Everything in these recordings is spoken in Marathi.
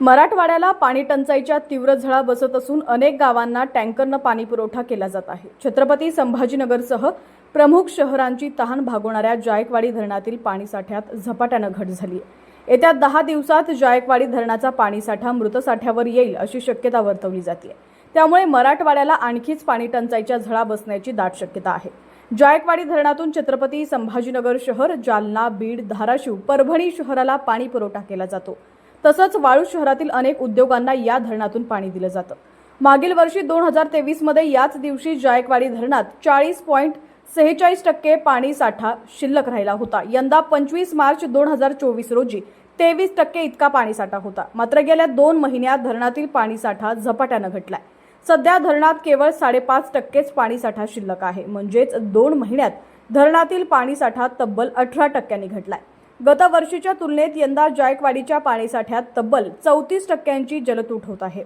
मराठवाड्याला पाणी टंचाईच्या तीव्र झळा बसत असून अनेक गावांना टँकरनं पाणीपुरवठा केला जात आहे. छत्रपती संभाजीनगरसह प्रमुख शहरांची तहान भागवणाऱ्या जायकवाडी धरणातील पाणीसाठ्यात झपाट्यानं घट झाली आहे येत्या दहा दिवसात जायकवाडी धरणाचा पाणीसाठा मृतसाठ्यावर येईल अशी शक्यता वर्तवली जाते त्यामुळे मराठवाड्याला आणखीच पाणी टंचाईच्या झळा बसण्याची दाट शक्यता आहे. जायकवाडी धरणातून छत्रपती संभाजीनगर शहर जालना बीड धाराशिव परभणी शहराला पाणी पुरवठा केला जातो. तसंच वाळू शहरातील अनेक उद्योगांना या धरणातून पाणी दिलं जातं. मागील वर्षी दोन हजार तेवीसमध्ये याच दिवशी जायकवाडी धरणात चाळीस पॉईंट सेहेचाळीस टक्के पाणी साठा शिल्लक राहिला होता. यंदा पंचवीस मार्च दोन हजार चोवीस रोजी तेवीस टक्के इतका पाणीसाठा होता. मात्र गेल्या दोन महिन्यात धरणातील पाणीसाठा झपाट्यानं घटलाय. सध्या धरणात केवळ साडेपाच टक्केच पाणीसाठा शिल्लक आहे. म्हणजेच दोन महिन्यात धरणातील पाणीसाठा तब्बल अठरा टक्क्यांनी घटलाय. गतवर्षीच्या तुलनेत यंदा जायकवाडीच्या पाणीसाठ्यात तब्बल चौतीस टक्क्यांची जलतूट होत आहे.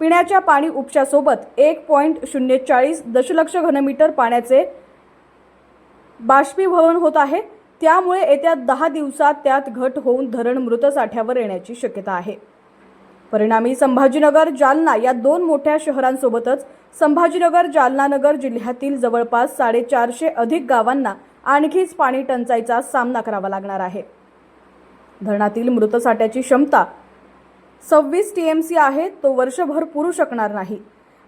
पिण्याच्या पाणी उपशासोबत एक पॉईंट शून्य चाळीस दशलक्ष घनमीटर पाण्याचे बाष्पीभवन होत आहे. त्यामुळे येत्या दहा दिवसात त्यात घट होऊन धरण मृत साठ्यावर येण्याची शक्यता आहे. परिणामी संभाजीनगर जालना या दोन मोठ्या शहरांसोबतच संभाजीनगर जालनानगर जिल्ह्यातील जवळपास साडेचारशे अधिक गावांना आणखीच पाणी टंचाईचा सामना करावा लागणार आहे. धरणातील मृत साठ्याची क्षमता सव्वीस टी एम सी आहे तो वर्षभर पुरू शकणार नाही.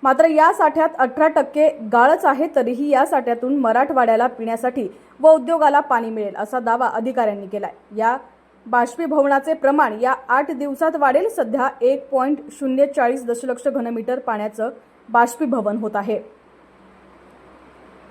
मात्र या साठ्यात अठरा टक्के गाळच आहे तरीही या साठ्यातून मराठवाड्याला पिण्यासाठी व उद्योगाला पाणी मिळेल असा दावा अधिकाऱ्यांनी केलाय. या बाष्पीभवनाचे प्रमाण या आठ दिवसात वाढेल सध्या एक पॉईंट शून्य चाळीस दशलक्ष घनमीटर पाण्याचं बाष्पीभवन होत आहे.